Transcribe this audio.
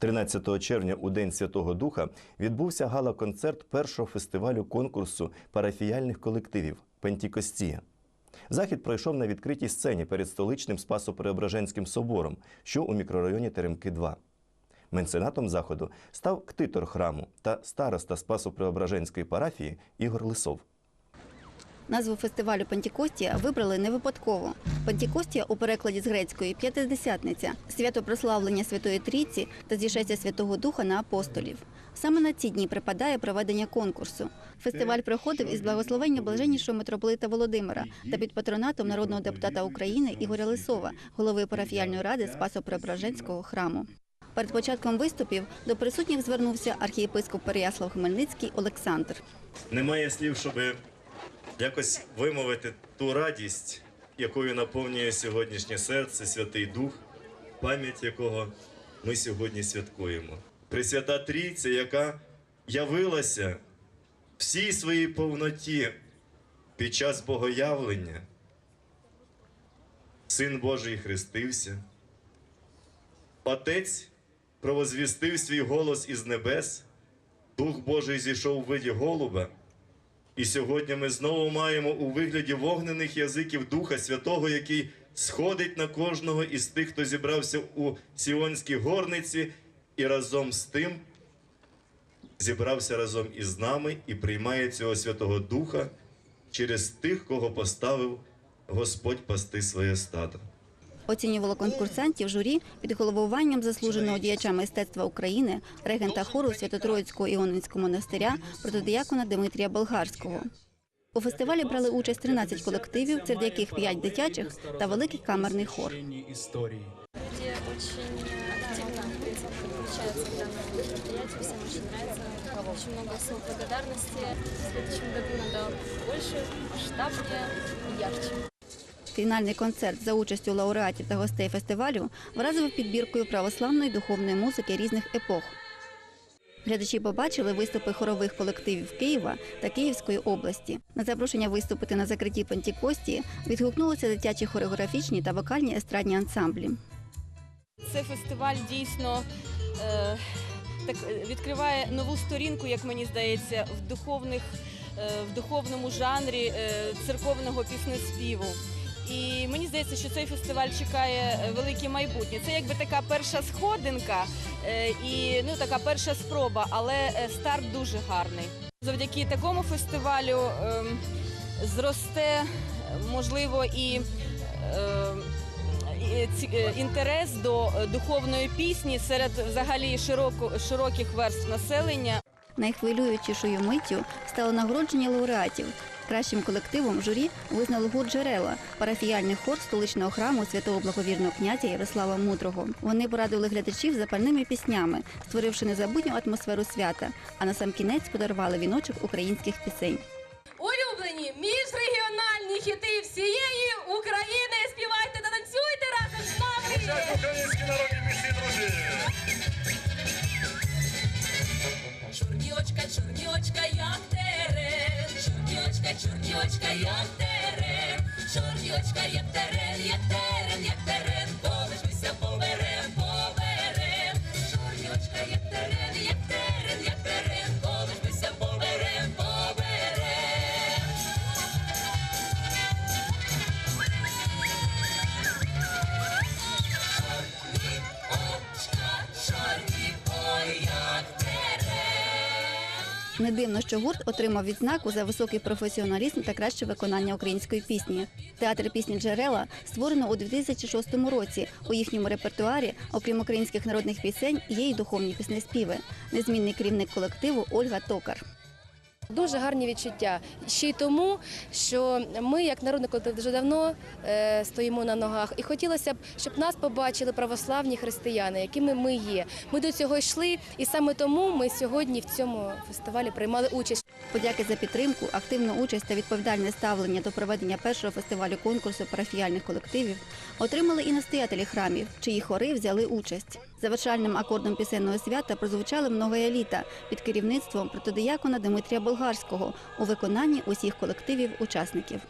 13 червня у День Святого Духа відбувся гала-концерт першого фестивалю конкурсу парафіяльних колективів Пентікостія. Захід пройшов на відкритій сцені перед столичним Спасо-Преображенським собором, що у мікрорайоні Теремки 2. Менценатом заходу став ктитор храму та староста Спасо-Преображенської парафії Ігор Лисов. Назву фестивалю Пентікостія вибрали не випадково. Пентікостія у перекладі з грецької п'ятидесятниця, свято прославлення Святої Трійці та зішестя Святого Духа на апостолів. Саме на ці дні припадає проведення конкурсу. Фестиваль проходив із благословення блаженнішого митрополита Володимира та під патронатом народного депутата України Ігоря Лисова, голови парафіяльної ради Спасо-Преображенського храму. Перед початком виступів до присутніх звернувся архієпископ Переяслав Хмельницький Олександр. Немає слів, щоб якось вимовити ту радість, якою наповнює сьогоднішнє серце Святий Дух, пам'ять якого ми сьогодні святкуємо. Пресвята Трійця, яка явилася всій своїй повноті під час богоявлення. Син Божий хрестився. Отець провозвістив свій голос із небес, Дух Божий зійшов у виді голуба. І сьогодні ми знову маємо у вигляді вогнених язиків Духа Святого, який сходить на кожного із тих, хто зібрався у Сіонській горниці, і разом з тим зібрався разом із нами і приймає цього Святого Духа через тих, кого поставив Господь пасти своє стадо. Оцінювало конкурсантів журі під головуванням заслуженого діяча мистецтва України, регента хору Свято-Троїцького Іонинського монастиря, протодиякона Дмитрія Болгарського. У фестивалі брали участь 13 колективів, серед яких 5 дитячих та великий камерний хор. Очень много слов благодарности. В следующем году надо больше, масштабнее и ярче. Фінальний концерт за участю лауреатів та гостей фестивалю вразив підбіркою православної духовної музики різних епох. Глядачі побачили виступи хорових колективів Києва та Київської області. На запрошення виступити на закритті Пентікості відгукнулися дитячі хореографічні та вокальні естрадні ансамблі. Цей фестиваль дійсно е, так відкриває нову сторінку, як мені здається, в духовних е, в духовному жанрі е, церковного піснеспіву. І мені здається, що цей фестиваль чекає е, велике майбутнє. Це якби така перша сходинка е, і ну така перша спроба, але е, старт дуже гарний. Завдяки такому фестивалю ем, зросте можливо і. інтерес до духовної пісні серед взагалі широко, широких верств населення. Найхвилюючішою миттю стало нагородження лауреатів. Кращим колективом журі визнали гурт «Джерела» – парафіяльний хор столичного храму святого благовірного князя Ярослава Мудрого. Вони порадили глядачів запальними піснями, створивши незабутню атмосферу свята, а на сам кінець подарували віночок українських пісень. Улюблені міжрегіональні хіти всієї України. Співайте та танцюйте разом з нами. чорнічка, як терен. Чорнічка, як терен, як терен, Не дивно, що гурт отримав відзнаку за високий професіоналізм та краще виконання української пісні. Театр пісні Джерела створено у 2006 році. У їхньому репертуарі, окрім українських народних пісень, є й духовні піснеспіви. Незмінний керівник колективу Ольга Токар. Дуже гарні відчуття. Ще й тому, що ми, як народний колектив, дуже давно е, стоїмо на ногах, і хотілося б, щоб нас побачили православні християни, якими ми є. Ми до цього йшли, і саме тому ми сьогодні в цьому фестивалі приймали участь. Подяки за підтримку, активну участь та відповідальне ставлення до проведення першого фестивалю конкурсу парафіяльних колективів отримали і настоятелі храмів, чиї хори взяли участь. Завершальним акордом пісенного свята прозвучали многоя літа під керівництвом протодиякона Дмитрія Болгарського у виконанні усіх колективів учасників.